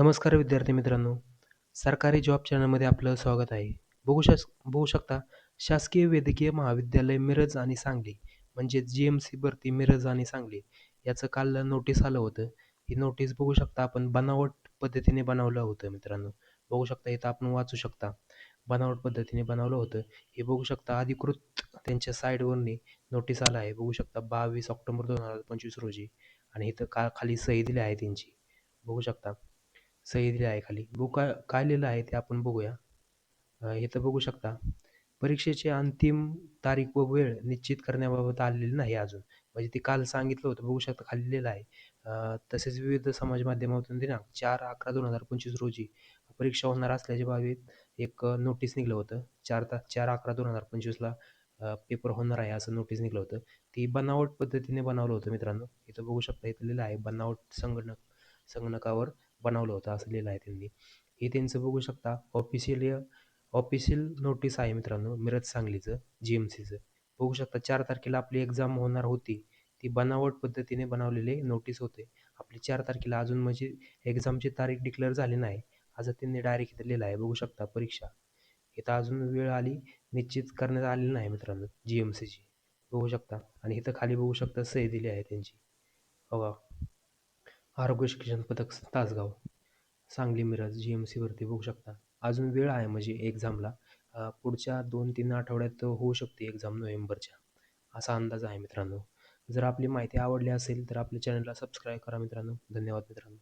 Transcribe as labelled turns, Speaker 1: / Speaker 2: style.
Speaker 1: नमस्कार विद्यार्थी मित्रांनो. सरकारी जॉब चॅनलमध्ये आपलं स्वागत आहे. बघू शक बघू शकता शासकीय वैद्यकीय महाविद्यालय मिरज आणि सांगली म्हणजे जी एम सी भरती मिरज आणि सांगली याचं काल नोटीस आलं होतं. ही नोटीस बघू शकता आपण बनावट पद्धतीने बनवलं होतं मित्रांनो. बघू शकता इथं आपण वाचू शकता. बनावट पद्धतीने बनवलं होतं. हे बघू शकता अधिकृत त्यांच्या साईडवरनी नोटीस आला आहे. बघू शकता बावीस ऑक्टोबर दोन हजार पंचवीस रोजी. आणि इथं का खाली सही दिली आहे त्यांची. बघू शकता. सही दिली आहे खाली. बघू काय काय लिहिलं आहे ते आपण बघूया. इथं बघू शकता. परीक्षेची अंतिम तारीख व वेळ निश्चित करण्याबाबत आलेली नाही अजून. म्हणजे ते काल सांगितलं होतं बघू शकता खाली लिहिलं आहे. तसेच विविध समाज माध्यमातून दिनांक चार अकरा दोन हजार पंचवीस रोजी परीक्षा होणार असल्याच्या बाबीत एक नोटीस निघलं होतं. चार तास चार अकरा दोन हजार पंचवीसला पेपर होणार आहे असं नोटीस निघलं होतं. ती बनावट पद्धतीने बनवलं होतं मित्रांनो. इथं बघू शकता इथं लिहिलं आहे बनावट संगणक. संगणकावर बनवलं होतं असं लिहिलं आहे त्यांनी. हे त्यांचं बघू शकता ऑफिशियल ऑफिशियल नोटीस आहे मित्रांनो मिरज सांगलीचं जी एम सीचं बघू शकता चार तारखेला आपली एक्झाम होणार होती. ती बनावट पद्धतीने बनवलेले नोटीस होते. आपली चार तारखेला अजून म्हणजे एक्झामची तारीख डिक्लेअर झाली नाही असं त्यांनी डायरेक्ट इथं लिहिलं आहे. बघू शकता परीक्षा. इथं अजून वेळ आली निश्चित करण्यात आलेली नाही मित्रांनो जी एम सीची बघू शकता. आणि इथं खाली बघू शकता सही दिली आहे त्यांची. बघा. आरोग्य शिक्षण पथक तासगाव. सांगली मिरज जी एम सीवरती बघू शकता. अजून वेळ आहे म्हणजे एक्झामला पुढच्या दोन तीन आठवड्यात होऊ शकते एक्झाम नोव्हेंबरच्या. असा अंदाज आहे मित्रांनो. जर आपली माहिती आवडली असेल तर आपल्या चॅनलला सबस्क्राईब करा मित्रांनो. धन्यवाद मित्रांनो.